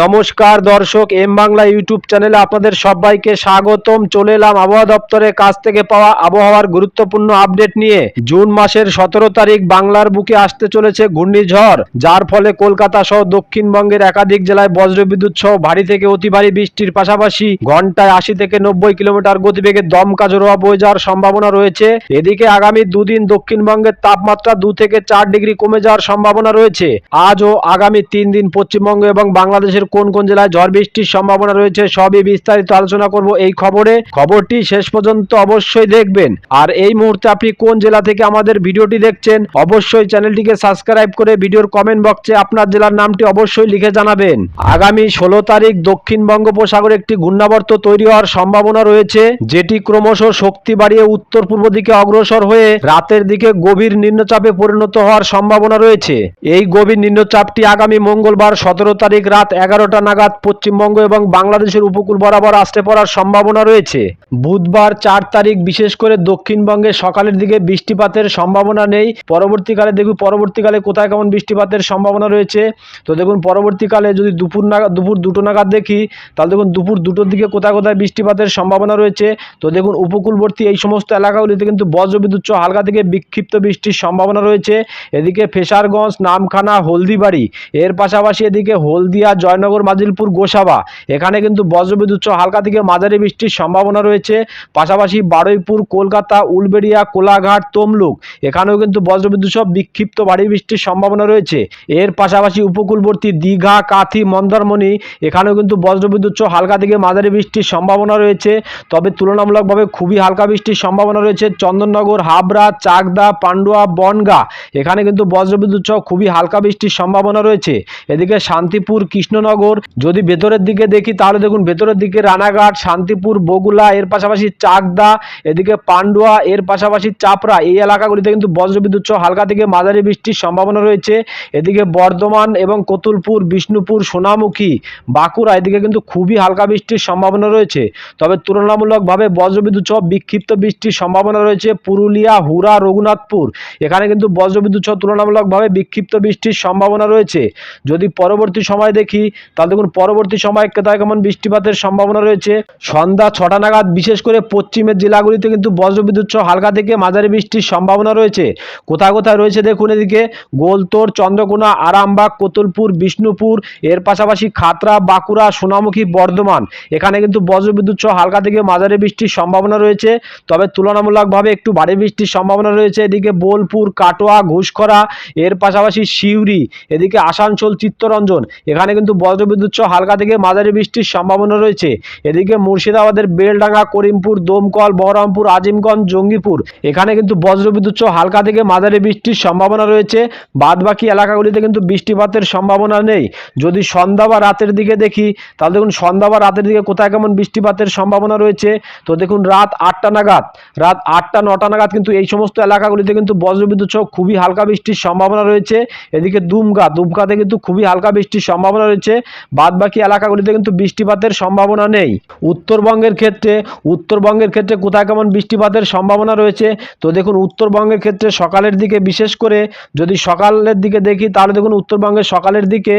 নমস্কার দর্শক, M Bangla YouTube চ্যানেলে আপনাদের সবাইকে স্বাগতম। চলে এলাম আবহাওয়া দপ্তরের কাছ থেকে পাওয়া আবহাওয়ার গুরুত্বপূর্ণ আপডেট নিয়ে। জুন মাসের সতেরো তারিখ বাংলার বুকে আসতে চলেছে ঘূর্ণিঝড়, যার ফলে কলকাতা সহ দক্ষিণবঙ্গের একাধিক জেলায় বজ্রবিদ্যুৎ সহ ভারী থেকে অতি ভারী বৃষ্টির পাশাপাশি ঘন্টায় আশি থেকে নব্বই কিলোমিটার গতিবেগে দমকা জোড়া বয়ে যাওয়ার সম্ভাবনা রয়েছে। এদিকে আগামী দুদিন দক্ষিণবঙ্গের তাপমাত্রা দু থেকে চার ডিগ্রি কমে যাওয়ার সম্ভাবনা রয়েছে। আজ ও আগামী তিন দিন পশ্চিমবঙ্গ এবং বাংলাদেশের কোন কোন জেলায় ঝড় বৃষ্টির সম্ভাবনা রয়েছে সবই বিস্তারিত আলোচনা করব এই খবরে। খবরটি শেষ পর্যন্ত অবশ্যই দেখবেন। আর এই মুহূর্তে আপনি কোন জেলা থেকে আমাদের ভিডিওটি দেখছেন, অবশ্যই চ্যানেলটিকে সাবস্ক্রাইব করে ভিডিওর কমেন্ট বক্সে আপনার জেলার নামটি অবশ্যই লিখে জানাবেন। আগামী ষোলো তারিখ দক্ষিণ বঙ্গোপসাগরে একটি ঘূর্ণাবর্ত তৈরি হওয়ার সম্ভাবনা রয়েছে, যেটি ক্রমশ শক্তি বাড়িয়ে উত্তর পূর্ব দিকে অগ্রসর হয়ে রাতের দিকে গভীর নিম্নচাপে পরিণত হওয়ার সম্ভাবনা রয়েছে। এই গভীর নিম্নচাপটি আগামী মঙ্গলবার সতেরো তারিখ রাত এগারোটা নাগাদ পশ্চিমবঙ্গ এবং বাংলাদেশের উপকূল বরাবর আসতে পড়ার সম্ভাবনা রয়েছে। বুধবার চার তারিখ বিশেষ করে দক্ষিণবঙ্গে সকালের দিকে বৃষ্টিপাতের সম্ভাবনা নেই। পরবর্তীকালে দেখুন, পরবর্তীকালে কোথায় কেমন বৃষ্টিপাতের সম্ভাবনা রয়েছে? তো দেখুন, পরবর্তীকালে যদি দুপুর নাগাদ, দুপুর দুটো নাগাদ দেখি, তাহলে দেখুন দুপুর দুটোর দিকে কোথায় কোথায় বৃষ্টিপাতের সম্ভাবনা রয়েছে। তো দেখুন, উপকূলবর্তী এই সমস্ত এলাকাগুলিতে কিন্তু বজ্রবিদ্যুৎ হালকা থেকে বিক্ষিপ্ত বৃষ্টির সম্ভাবনা রয়েছে। এদিকে ফেসারগঞ্জ, নামখানা, হলদিবাড়ি, এর পাশাপাশি এদিকে হলদিয়া জয়নগর, মাজিলপুর, গোসাবা। এখানে কিন্তু বজ্রবিদ্যুৎ সহ হালকা থেকে মাঝারি বৃষ্টির সম্ভাবনা রয়েছে। পাশাপাশি বারুইপুর, কলকাতা, উলবেড়িয়া, কোলাঘাট, তমলুক, এখানেও কিন্তু বজ্রবিদ্যুৎ সহ বিক্ষিপ্ত ভারী বৃষ্টির সম্ভাবনা রয়েছে। এর পাশাপাশি উপকূলবর্তী দীঘা, কাথি, মন্দারমণি, এখানেও কিন্তু বজ্রবিদ্যুৎ সহ হালকা থেকে মাঝারি বৃষ্টির সম্ভাবনা রয়েছে। তবে তুলনামূলকভাবে খুবই হালকা বৃষ্টির সম্ভাবনা রয়েছে। চন্দননগর, হাবড়া, চাকদা, পান্ডুয়া, বনগা, এখানে কিন্তু বজ্রবিদ্যুৎ সহ খুবই হালকা বৃষ্টির সম্ভাবনা রয়েছে। এদিকে শান্তিপুর কৃষ্ণনগর যদি ভেতরের দিকে দেখি, তাহলে দেখুন ভেতরের দিকে রানাঘাট, শান্তিপুর, বগুলা, এর পাশাপাশি চাকদা, এদিকে পান্ডুয়া, এর পাশাপাশি চাপড়া। এই এলাকাগুলিতে কিন্তু বজ্রবিদ্যুৎ সহ হালকা থেকে মাঝারি বৃষ্টির সম্ভাবনা রয়েছে। এদিকে বর্ধমান এবং কতুলপুর, বিষ্ণুপুর, সোনামুখী, বাঁকুড়া, এদিকে কিন্তু খুবই হালকা বৃষ্টির সম্ভাবনা রয়েছে। তবে তুলনামূলকভাবে বজ্রবিদ্যুৎ সহ বিক্ষিপ্ত বৃষ্টির সম্ভাবনা রয়েছে পুরুলিয়া হুরা রঘুনাথপুর। এখানে কিন্তু বজ্রবিদ্যুৎ সহ তুলনামূলকভাবে বিক্ষিপ্ত বৃষ্টির সম্ভাবনা রয়েছে। যদি পরবর্তী সময় দেখি তাহলে দেখুন পরবর্তী সময় কোথায় কেমন বৃষ্টিপাতের সম্ভাবনা রয়েছে। সন্ধ্যা ছটা নাগাদ, বিশেষ করে পশ্চিমের জেলাগুলিতে কিন্তু বজ্রবিদ্যুৎ সহ হালকা থেকে মাঝারি বৃষ্টির সম্ভাবনা রয়েছে। কোথায় কোথায় রয়েছে দেখুন এদিকে, গোলতোর, চন্দ্রকোনা, আরামবাগ, কোতুলপুর, বিষ্ণুপুর, এর পাশাপাশি খাতরা, বাঁকুড়া, সোনামুখী, বর্ধমান। এখানে কিন্তু বজ্রবিদ্যুৎ সহ হালকা থেকে মাঝারি বৃষ্টির সম্ভাবনা রয়েছে। তবে তুলনামূলকভাবে একটু ভারী বৃষ্টির সম্ভাবনা রয়েছে। এদিকে বোলপুর, কাটোয়া, ঘুষখরা, এর পাশাপাশি সিউড়ি, এদিকে আসানসোল, চিত্তরঞ্জন। এখানে কিন্তু বজ্রবিদ্যুৎ সহ হালকা থেকে মাঝারি বৃষ্টির সম্ভাবনা রয়েছে। এদিকে মুর্শিদাবাদের বেলডাঙ্গা, করিমপুর, দমকল, বহরমপুর, আজিমগঞ্জ, জঙ্গিপুর, এখানে কিন্তু বজ্রবিদ্যুৎ সহ হালকা থেকে মাঝারি বৃষ্টির সম্ভাবনা রয়েছে। বাদবাকি এলাকাগুলিতে কিন্তু বৃষ্টিপাতের সম্ভাবনা নেই। যদি সন্ধ্যা বা রাতের দিকে দেখি, তাহলে দেখুন সন্ধ্যা বা রাতের দিকে কোথায় কেমন বৃষ্টিপাতের সম্ভাবনা রয়েছে। তো দেখুন রাত আটটা নাগাদ, রাত আটটা, নটা নাগাদ কিন্তু এই সমস্ত এলাকাগুলিতে কিন্তু বজ্রবিদ্যুৎ সহ খুবই হালকা বৃষ্টির সম্ভাবনা রয়েছে। এদিকে দুমকা, দুমকাতে কিন্তু খুবই হালকা বৃষ্টির সম্ভাবনা রয়েছে। বাদ বাকি এলাকাগুলিতে কিন্তু বৃষ্টিপাতের সম্ভাবনা নেই। উত্তরবঙ্গের ক্ষেত্রে উত্তরবঙ্গের ক্ষেত্রে কোথায় কেমন বৃষ্টিপাতের সম্ভাবনা রয়েছে? তো দেখুন, উত্তরবঙ্গের ক্ষেত্রে সকালের দিকে বিশেষ করে যদি সকালের দিকে দেখি, তাহলে দেখুন উত্তরবঙ্গের সকালের দিকে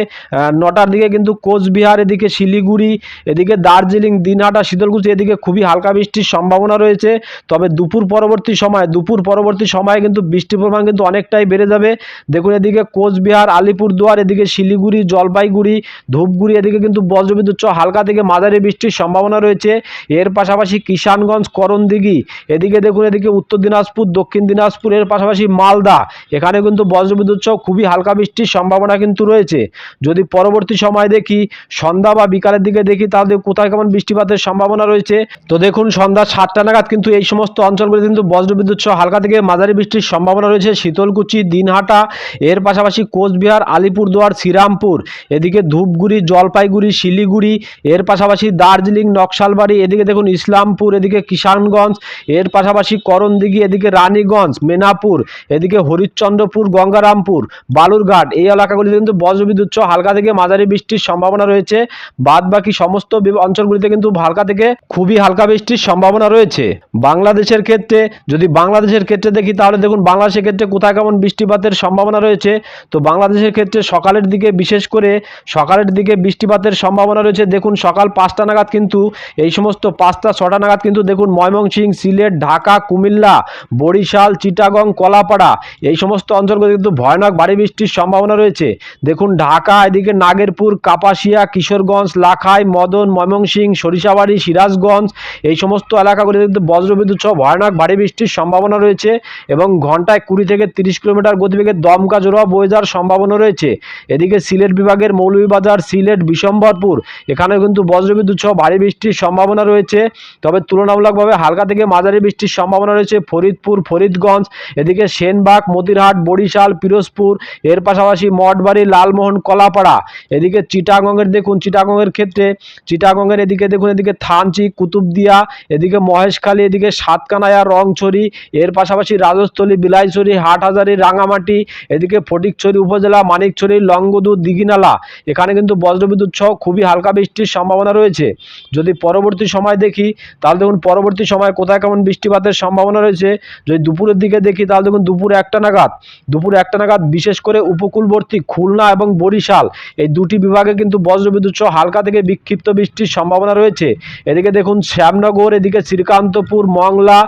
নটার দিকে কিন্তু কোচবিহার, এদিকে শিলিগুড়ি, এদিকে দার্জিলিং, দিনহাটা, শীতলকুচি, এদিকে খুবই হালকা বৃষ্টির সম্ভাবনা রয়েছে। তবে দুপুর পরবর্তী সময়, দুপুর পরবর্তী সময়ে কিন্তু বৃষ্টির পরিমাণ কিন্তু অনেকটাই বেড়ে যাবে। দেখুন এদিকে কোচবিহার, আলিপুরদুয়ার, এদিকে শিলিগুড়ি, জলপাইগুড়ি ধূপগুড়ি এদিকে কিন্তু বজ্রবিদ্যুৎ সহ হালকা থেকে মাঝারি বৃষ্টির সম্ভাবনা রয়েছে। এর পাশাপাশি কিষানগঞ্জ, করণদিঘি, এদিকে দেখুন এদিকে উত্তর দিনাজপুর, দক্ষিণ দিনাজপুর, এর পাশাপাশি মালদা, এখানে কিন্তু বজ্রবিদ্যুৎ সহ খুবই হালকা বৃষ্টির সম্ভাবনা কিন্তু রয়েছে। যদি পরবর্তী সময় দেখি, সন্ধ্যা বা বিকালের দিকে দেখি, তাহলে কোথায় কেমন বৃষ্টিপাতের সম্ভাবনা রয়েছে। তো দেখুন সন্ধ্যা সাতটা নাগাদ কিন্তু এই সমস্ত অঞ্চলগুলি কিন্তু বজ্রবিদ্যুৎ সহ হালকা থেকে মাঝারি বৃষ্টির সম্ভাবনা রয়েছে। শীতলকুচি, দিনহাটা, এর পাশাপাশি কোচবিহার, আলিপুরদুয়ার, শ্রীরামপুর, এদিকে ধূপগুড়ি, জলপাইগুড়ি, শিলিগুড়ি, এর পাশাপাশি দার্জিলিং, নকশালবাড়ি, এদিকে দেখুন ইসলামপুর, এদিকে কিষানগঞ্জ, এর পাশাপাশি করণদিঘি, এদিকে রানীগঞ্জ, মেনাপুর, এদিকে হরিশ্চন্দ্রপুর, গঙ্গারামপুর, বালুরঘাট। এই এলাকাগুলিতে কিন্তু বজ্রবিদ্যুৎ হালকা থেকে মাঝারি বৃষ্টির সম্ভাবনা রয়েছে। বাদ বাকি সমস্ত অঞ্চলগুলিতে কিন্তু হালকা থেকে খুবই হালকা বৃষ্টির সম্ভাবনা রয়েছে। বাংলাদেশের ক্ষেত্রে, যদি বাংলাদেশের ক্ষেত্রে দেখি, তাহলে দেখুন বাংলাদেশের ক্ষেত্রে কোথায় কেমন বৃষ্টিপাতের সম্ভাবনা রয়েছে। তো বাংলাদেশের ক্ষেত্রে সকালের দিকে বিশেষ করে সকালের সকালের দিকে বৃষ্টিপাতের সম্ভাবনা রয়েছে। দেখুন, সকাল পাঁচটা নাগাদ কিন্তু এই সমস্ত পাঁচটা ছটা নাগাদ কিন্তু দেখুন, ময়মনসিং, সিলেট, ঢাকা, কুমিল্লা, বরিশাল, চিটাগং, কলাপাড়া এই সমস্ত অঞ্চলগুলো কিন্তু ভয়ানক ভারী বৃষ্টির সম্ভাবনা রয়েছে। দেখুন, ঢাকা, এদিকে নাগেরপুর, কাপাসিয়া, কিশোরগঞ্জ, লাখাই, মদন, ময়মনসিং, সরিষাবাড়ি, সিরাজগঞ্জ এই সমস্ত এলাকাগুলিতে কিন্তু বজ্রবিদ্যুৎ সহ ভয়ানক ভারী বৃষ্টির সম্ভাবনা রয়েছে এবং ঘন্টায় কুড়ি থেকে তিরিশ কিলোমিটার গতিবেগে দমকা জোড়া বয়ে যাওয়ার সম্ভাবনা রয়েছে। এদিকে সিলেট বিভাগের মৌলভীবাজার সিলেট, বিশম্বরপুর। এখানেও কিন্তু বজ্রবিদ্যুৎ সহ ভারী বৃষ্টির সম্ভাবনা রয়েছে। তবে তুলনামূলকভাবে হালকা থেকে মাঝারি বৃষ্টির সম্ভাবনা রয়েছে ফরিদপুর, ফরিদগঞ্জ, এদিকে সেনবাগ, মতিরহাট, বরিশাল, পিরোজপুর, এর পাশাপাশি মঠবাড়ি, লালমোহন, কলাপাড়া। এদিকে চিটাগংয়ের দেখুন, চিটাগংয়ের ক্ষেত্রে চিটাগঙ্গের এদিকে দেখুন, এদিকে থানচি, কুতুবদিয়া, এদিকে মহেশখালী, এদিকে সাতকানায়া, রংছড়ি, এর পাশাপাশি রাজস্থলী, বিলাইছড়ি, হাটহাজারি, রাঙামাটি, এদিকে ফটিকছড়ি উপজেলা, মানিকছড়ি, লংগদু, দিঘিনালা। এখানে কিন্তু বজ্রবিদ্যুৎ সহ খুবই হালকা বৃষ্টির সম্ভাবনা রয়েছে। যদি পরবর্তী সময় দেখি, তাহলে দেখুন পরবর্তী সময় কোথায় কেমন বৃষ্টিপাতের সম্ভাবনা রয়েছে। যদি দুপুরের দিকে দেখি, তাহলে দেখুন দুপুর একটা নাগাদ। দুপুর একটা নাগাদ বিশেষ করে উপকূলবর্তী খুলনা এবং বরিশাল, এই দুটি বিভাগে কিন্তু বজ্রবিদ্যুৎ সহ হালকা থেকে বিক্ষিপ্ত বৃষ্টির সম্ভাবনা রয়েছে। এদিকে দেখুন শ্যামনগর, এদিকে শ্রীকান্তপুর, মংলা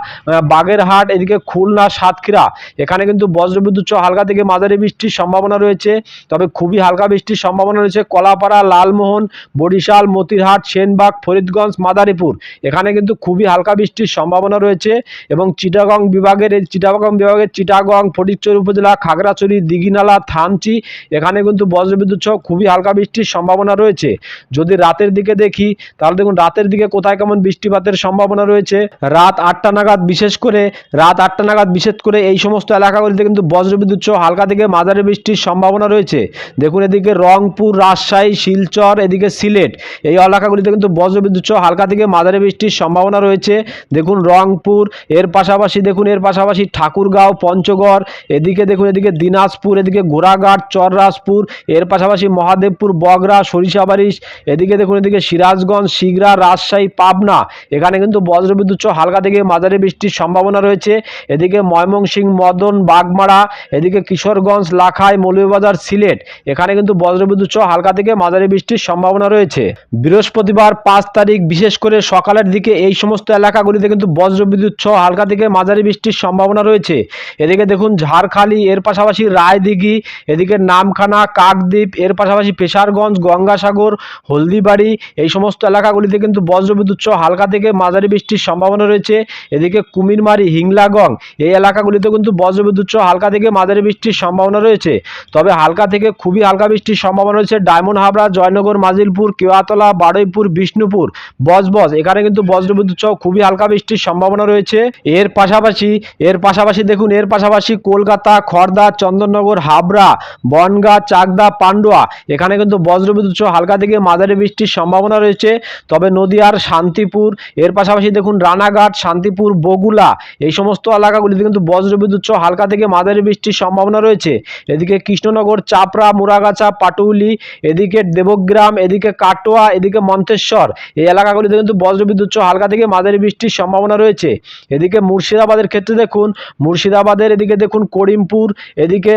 বাগেরহাট, এদিকে খুলনা, সাতক্ষীরা। এখানে কিন্তু বজ্রবিদ্যুৎ সহ হালকা থেকে মাঝারি বৃষ্টির সম্ভাবনা রয়েছে। তবে খুবই হালকা বৃষ্টির সম্ভাবনা রয়েছে। কলাপাড়া, লালমোহন, বরিশাল, মতিরহাট, সেনবাগ, ফরিদগঞ্জ, মাদারীপুর। এখানে কিন্তু খুবই হালকা বৃষ্টির সম্ভাবনা রয়েছে এবং চিটাগং বিভাগের চিটাগং বিভাগের চিটাগং ফটিকচুরি উপজেলা, খাগড়াছড়ি, দিঘিনালা, থানচি, এখানে কিন্তু বজ্রবিদ্যুৎ সহ খুবই হালকা বৃষ্টির সম্ভাবনা রয়েছে। যদি রাতের দিকে দেখি, তাহলে দেখুন রাতের দিকে কোথায় কেমন বৃষ্টিপাতের সম্ভাবনা রয়েছে। রাত আটটা নাগাদ বিশেষ করে, রাত আটটা নাগাদ বিশেষ করে এই সমস্ত এলাকাগুলিতে কিন্তু বজ্রবিদ্যুৎ সহ হালকা থেকে মাঝারি বৃষ্টির সম্ভাবনা রয়েছে। দেখুন এদিকে রংপুর, রাজশাহী শিলচর, এদিকে সিলেট। এই এলাকাগুলিতে কিন্তু বজ্রবিদ্যুৎ সহ হালকা থেকে মাঝারি বৃষ্টির সম্ভাবনা রয়েছে। দেখুন রংপুর, এর পাশাপাশি দেখুন, এর পাশাপাশি ঠাকুরগাঁও, পঞ্চগড়, এদিকে দেখুন, এদিকে দিনাজপুর, এদিকে ঘোড়াঘাট চররাজপুর, এর পাশাপাশি মহাদেবপুর, বগরা সরিষাবাড়ি এদিকে দেখুন, এদিকে সিরাজগঞ্জ শিগরা রাজশাহী, পাবনা। এখানে কিন্তু বজ্রবিদ্যুৎ সহ হালকা থেকে মাঝারি বৃষ্টির সম্ভাবনা রয়েছে। এদিকে ময়মনসিংহ, মদন, বাগমারা, এদিকে কিশোরগঞ্জ, লাখাই, মৌলভীবাজার, সিলেট। এখানে কিন্তু বজ্রবিদ্যুৎ সহ হালকা থেকে মাঝারি বৃষ্টির সম্ভাবনা রয়েছে। বৃহস্পতিবার পাঁচ তারিখ, বিশেষ করে সকালের দিকে এই সমস্ত এলাকাগুলিতে কিন্তু বজ্রবিদ্যুৎ সহ হালকা থেকে মাঝারি বৃষ্টির সম্ভাবনা রয়েছে। এদিকে দেখুন, ঝাড়খালি, এর পাশাপাশি রায়দিঘি, এদিকে নামখানা, কাকদ্বীপ, এর পাশাপাশি পেশারগঞ্জ, গঙ্গাসাগর, হলদিবাড়ি, এই সমস্ত এলাকাগুলিতে কিন্তু বজ্রবিদ্যুৎ সহ হালকা থেকে মাঝারি বৃষ্টির সম্ভাবনা রয়েছে। এদিকে কুমিরমারি, হিংলাগং, এই এলাকাগুলিতে কিন্তু বজ্রবিদ্যুৎ সহ হালকা থেকে মাঝারি বৃষ্টির সম্ভাবনা রয়েছে। তবে হালকা থেকে খুবই হালকা বৃষ্টির সম্ভাবনা রয়েছে ডায়মন্ড হাবড়া জয়নগর, মাজিলপুর, কেওয়াতলা, বারুইপুর, বিষ্ণুপুর বজবজ এখানে কিন্তু বজ্রবিদ্যুৎ সহ খুবই হালকা বৃষ্টির সম্ভাবনা রয়েছে। এর পাশাপাশি এর পাশাপাশি দেখুন, এর পাশাপাশি কলকাতা খড়দা চন্দননগর, হাবড়া, বনগা, চাকদা, পান্ডুয়া। এখানে কিন্তু বজ্রবিদ্যুৎ সহ হালকা থেকে মাঝারি বৃষ্টির সম্ভাবনা রয়েছে। তবে নদীয়ার শান্তিপুর, এর পাশাপাশি দেখুন, রানাঘাট, শান্তিপুর, বগুলা, এই সমস্ত এলাকাগুলিতে কিন্তু বজ্রবিদ্যুৎ সহ হালকা থেকে মাঝারি বৃষ্টির সম্ভাবনা রয়েছে। এদিকে কৃষ্ণনগর, চাপড়া, মুরাগাছা, পাটুলি এদিকে দেবগ্রাম, এদিকে কাটোয়া, এদিকে মন্তেশ্বর। এই এলাকাগুলিতে কিন্তু বজ্রবিদ্যুৎ সহ হালকা থেকে মাঝারি বৃষ্টির সম্ভাবনা রয়েছে। এদিকে মুর্শিদাবাদের ক্ষেত্রে দেখুন, মুর্শিদাবাদের এদিকে দেখুন করিমপুর, এদিকে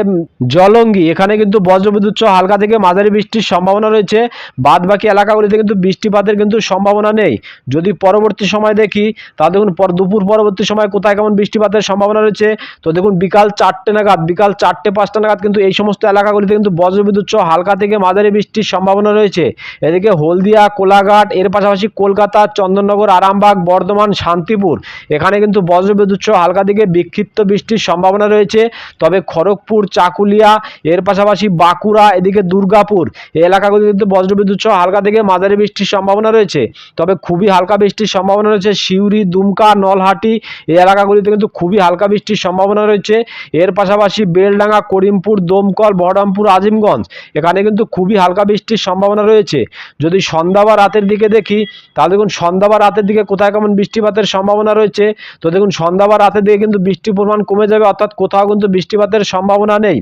জলঙ্গি, এখানে কিন্তু বজ্রবিদ্যুৎ সহ হালকা থেকে মাঝারি বৃষ্টির সম্ভাবনা রয়েছে। বাদ বাকি এলাকাগুলিতে কিন্তু বৃষ্টিপাতের কিন্তু সম্ভাবনা নেই। যদি পরবর্তী সময় দেখি, তা দেখুন, পর দুপুর পরবর্তী সময় কোথায় কেমন বৃষ্টিপাতের সম্ভাবনা রয়েছে। তো দেখুন, বিকাল চারটে নাগাদ, বিকাল চারটে পাঁচটা নাগাদ কিন্তু এই সমস্ত এলাকাগুলিতে কিন্তু বজ্রবিদ্যুৎ সহ হালকা থেকে মাঝারি বৃষ্টির সম্ভাবনা রয়েছে। এদিকে হলদিয়া, কোলাঘাট, এর পাশাপাশি কলকাতা, চন্দননগর, আরামবাগ, বর্ধমান, শান্তিপুর। এখানে কিন্তু বজ্রবিদ্যুৎ সহ হালকা থেকে বিক্ষিপ্ত বৃষ্টির সম্ভাবনা রয়েছে। তবে খড়গপুর, চাকুলিয়া, এর পাশাপাশি বাঁকুড়া, এদিকে দুর্গাপুর এই এলাকাগুলিতে কিন্তু বজ্রবিদ্যুৎ সহ হালকা থেকে মাঝারি বৃষ্টির সম্ভাবনা রয়েছে। তবে খুবই হালকা বৃষ্টির সম্ভাবনা রয়েছে। সিউড়ি, দুমকা, নলহাটি এই এলাকাগুলিতে কিন্তু খুবই হালকা বৃষ্টির সম্ভাবনা রয়েছে। এর পাশাপাশি বেলডাঙ্গা, করিমপুর, দমকল, বহরমপুর, আজিমগঞ্জ এখানে কিন্তু খুবই হালকা বৃষ্টির সম্ভাবনা রয়েছে। যদি সন্ধ্যা বা রাতের দিকে দেখি, তাহলে দেখুন সন্ধ্যা বা রাতের দিকে কোথায় কেমন বৃষ্টিপাতের সম্ভাবনা রয়েছে। তো দেখুন সন্ধ্যা বা রাতের দিকে কিন্তু বৃষ্টির পরিমাণ কমে যাবে, অর্থাৎ কোথাও কিন্তু বৃষ্টিপাতের সম্ভাবনা নেই।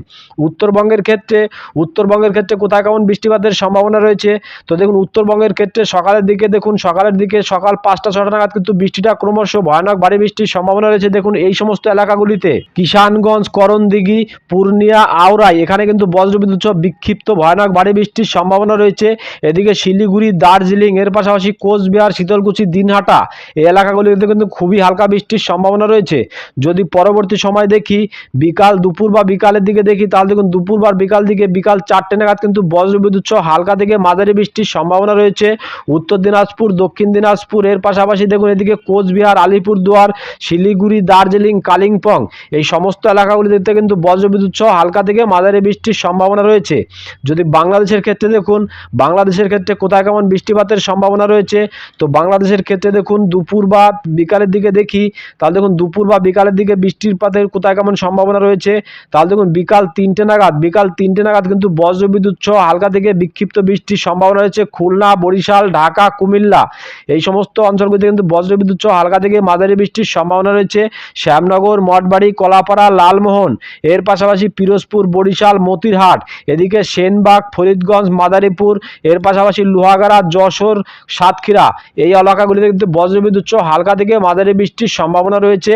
উত্তরবঙ্গের ক্ষেত্রে উত্তরবঙ্গের ক্ষেত্রে কোথায় কেমন বৃষ্টিপাতের সম্ভাবনা রয়েছে? তো দেখুন উত্তরবঙ্গের ক্ষেত্রে সকালের দিকে দেখুন, সকালের দিকে সকাল পাঁচটা, ছটা নাগাদ কিন্তু বৃষ্টিটা ক্রমশ ভয়ানক ভারী বৃষ্টির সম্ভাবনা রয়েছে। দেখুন এই সমস্ত এলাকাগুলিতে কিষানগঞ্জ, করণদিঘি, পূর্ণিয়া আওরাই এখানে কিন্তু বজ্রবিদ্যুৎ সহ বিক্ষিপ্ত ভয়ানক ভারী বৃষ্টির সম্ভাবনা রয়েছে। এদিকে শিলিগুড়ি, দার্জিলিং, এর পাশাপাশি কোচবিহার, শীতলকুচি, দিনহাটা এই এলাকাগুলিতে কিন্তু খুবই হালকা বৃষ্টির সম্ভাবনা রয়েছে। যদি পরবর্তী সময় দেখি, বিকাল দুপুর বা বিকালের দিকে দেখি, তাহলে দেখুন দুপুর বা বিকাল দিকে বিকাল চারটে নাগাদ কিন্তু বজ্রবিদ্যুৎ সহ হালকা থেকে মাঝারি বৃষ্টির সম্ভাবনা রয়েছে। উত্তর দিনাজপুর, দক্ষিণ দিনাজপুর, এর পাশাপাশি দেখুন এদিকে কোচবিহার, আলিপুরদুয়ার, শিলিগুড়ি, দার্জিলিং, কালিম্পং এই সমস্ত এলাকাগুলিতে কিন্তু বজ্রবিদ্যুৎ সহ হালকা থেকে মাঝারি বৃষ্টির সম্ভাবনা রয়েছে। যদি বাংলাদেশের ক্ষেত্রে দেখুন, বাংলাদেশের ক্ষেত্রে কোথায় কেমন বৃষ্টিপাতের সম্ভাবনা রয়েছে? তো বাংলাদেশের ক্ষেত্রে দেখুন, দুপুর বা বিকালের দিকে দেখি, তাহলে দেখুন দুপুর বা বিকালের দিকে বৃষ্টিপাতের কোথায় কেমন সম্ভাবনা রয়েছে? তাহলে দেখুন বিকাল তিনটে নাগাদ, বিকাল তিনটে নাগাদ কিন্তু বজ্রবিদ্যুৎ সহ হালকা থেকে বিক্ষিপ্ত বৃষ্টির সম্ভাবনা রয়েছে খুলনা, বরিশাল, ঢাকা, কুমিল্লা। এই সমস্ত অঞ্চলগুলিতে কিন্তু বজ্রবিদ্যুৎ সহ হালকা থেকে মাঝারি বৃষ্টির সম্ভাবনা রয়েছে। শ্যামনগর, মঠবাড়ি, কলাপাড়া, লালমোহন। এর পাশাপাশি পিরোজপুর, বরিশাল, মতিরহাট। এদিকে সেনবাগ, ফরিদগঞ্জ মাদারীপুর, এর পাশাপাশি লোহাগাড়া, যশোর, সাতক্ষীরা। এই এলাকাগুলিতে কিন্তু বজ্রবিদ্যুৎ সহ হালকা থেকে মাঝারি বৃষ্টির সম্ভাবনা রয়েছে।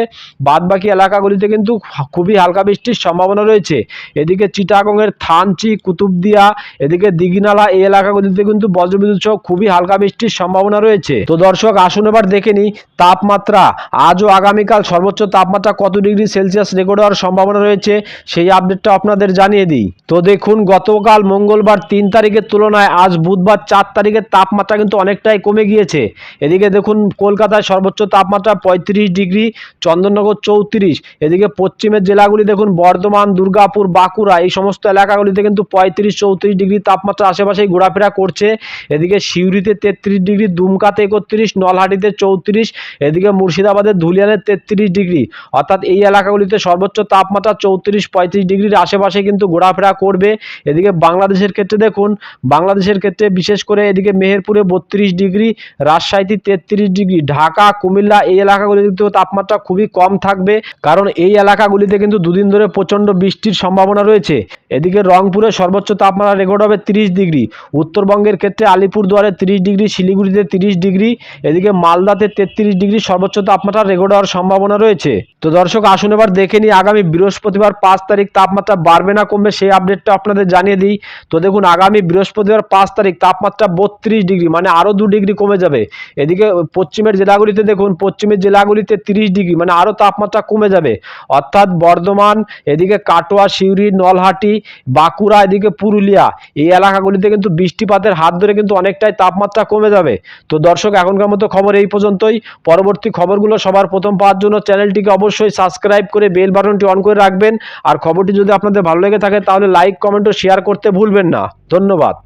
বাদবাকি এলাকাগুলিতে কিন্তু খুবই হালকা বৃষ্টির সম্ভাবনা রয়েছে। এদিকে চিটাগংয়ের থানচি, কুতুবদিয়া, এদিকে দিঘিনালা, এই এলাকাগুলিতে কিন্তু বজ্রবিদ্যুৎ সহ খুবই হালকা বৃষ্টির সম্ভাবনা রয়েছে। তো দর্শক, আসুন এবার দেখে নিই তাপমাত্রা। আজ ও আগামীকাল সর্বোচ্চ তাপমাত্রা কত ডিগ্রি সেলসিয়াস রেকর্ড হওয়ার সম্ভাবনা রয়েছে, সেই আপডেটটা আপনাদের জানিয়ে দিই। তো দেখুন, গতকাল মঙ্গলবার তিন তারিখের তুলনায় আজ বুধবার চার তারিখের তাপমাত্রা কিন্তু অনেকটাই কমে গিয়েছে। এদিকে দেখুন, কলকাতায় সর্বোচ্চ তাপমাত্রা পঁয়ত্রিশ ডিগ্রি, চন্দননগর চৌত্রিশ। এদিকে পশ্চিমের জেলাগুলি দেখুন, বর্ধমান, দুর্গাপুর, বাঁকুড়া, এই সমস্ত এলাকাগুলিতে কিন্তু পঁয়ত্রিশ, চৌত্রিশ ডিগ্রি তাপমাত্রা আশেপাশেই ঘোরাফেরা করছে। এদিকে সিউড়িতে তেত্রিশ ডিগ্রি, দুমকাতে একত্রিশ, নলহাটিতে চৌত্রিশ, এদিকে মুর্শিদাবাদের ধুলিয়ানের তেত্রিশ ডিগ্রি। অর্থাৎ এই এলাকাগুলিতে সর্বোচ্চ তাপমাত্রা চৌত্রিশ, পঁয়ত্রিশ ডিগ্রির আশেপাশে কিন্তু ঘোরাফেরা করবে। এদিকে বাংলাদেশের ক্ষেত্রে দেখুন বাংলাদেশের ক্ষেত্রে বিশেষ করে এদিকে মেহেরপুরে বত্রিশ ডিগ্রি, রাজশাহীতে তেত্রিশ ডিগ্রি, ঢাকা, কুমিল্লা এই এলাকাগুলিতেও তাপমাত্রা খুবই কম থাকবে। কারণ এই এলাকাগুলিতে কিন্তু দুদিন ধরে প্রচণ্ড বৃষ্টির সম্ভাবনা রয়েছে। এদিকে রংপুরে সর্বোচ্চ তাপমাত্রা রেকর্ড হবে তিরিশ ডিগ্রি। উত্তরবঙ্গের ক্ষেত্রে আলিপুরদুয়ারে তিরিশ ডিগ্রি, শিলিগুড়িতে তিরিশ ডিগ্রি, এদিকে মালদাতে তেত্রিশ ডিগ্রি সর্বোচ্চ তাপমাত্রা রেকর্ড হওয়ার সম্ভাবনা রয়েছে। তো দর্শক, আসুন এবার দেখে নিই আগামী বৃহস্পতিবার পাঁচ তারিখ তাপমাত্রা বাড়বে না কমবে সেই আপডেটটা আপনাদের জানিয়ে দিই। তো দেখুন, আগামী বৃহস্পতিবার পাঁচ তারিখ, তাপমাত্রা বত্রিশ ডিগ্রি মানে আরও দু ডিগ্রি কমে যাবে। এদিকে পশ্চিমের জেলাগুলিতে দেখুন, পশ্চিমের জেলাগুলিতে তিরিশ ডিগ্রি মানে আরও তাপমাত্রা কমে যাবে। অর্থাৎ বর্ধমান, এদিকে কাটোয়া, সিউড়ি, নলহাটি, বাঁকুড়া, এদিকে পুরুলিয়া, এই এলাকাগুলিতে কিন্তু বৃষ্টিপাতের হাত ধরে কিন্তু অনেকটাই তাপমাত্রা কমে যাবে। তো দর্শক, এখনকার মতো খবর এই পর্যন্তই। পরবর্তী খবরগুলো সবার প্রথম পাওয়ার জন্য চ্যানেলটিকে অবশ্যই সাবস্ক্রাইব করে বেল বাটনটি অন করে রাখবেন। আর খবরটি যদি আপনাদের ভালো লেগে থাকে, তাহলে লাইক, কমেন্ট ও শেয়ার করতে ভুলবেন না। ধন্যবাদ।